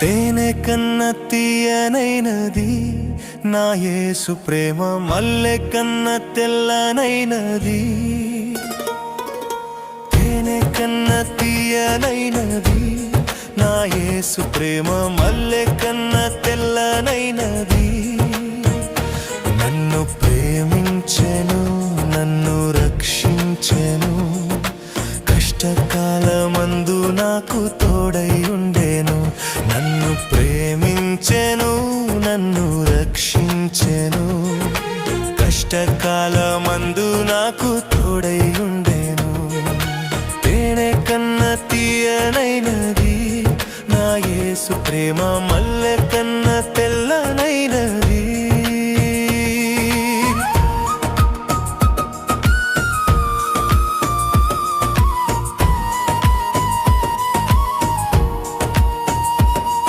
తేనె కన్న తీయనైనది నా యేసు ప్రేమ మల్లె కన్న తెల్లనైనది. తేనె కన్న తీయనైనది నా యేసు ప్రేమ మల్లె కన్న తెల్లనైనది. నన్ను ప్రేమించెను నన్ను రక్షించెను కష్టకాలమందు నాకు తోడై ఉండే నన్ను ప్రేమించెను నన్ను రక్షించెను. కష్టకాలమందు నాకు తోడై ఉండేను. తేనె కన్న తీయనైనది నా యేసు ప్రేమ మల్లె కన్న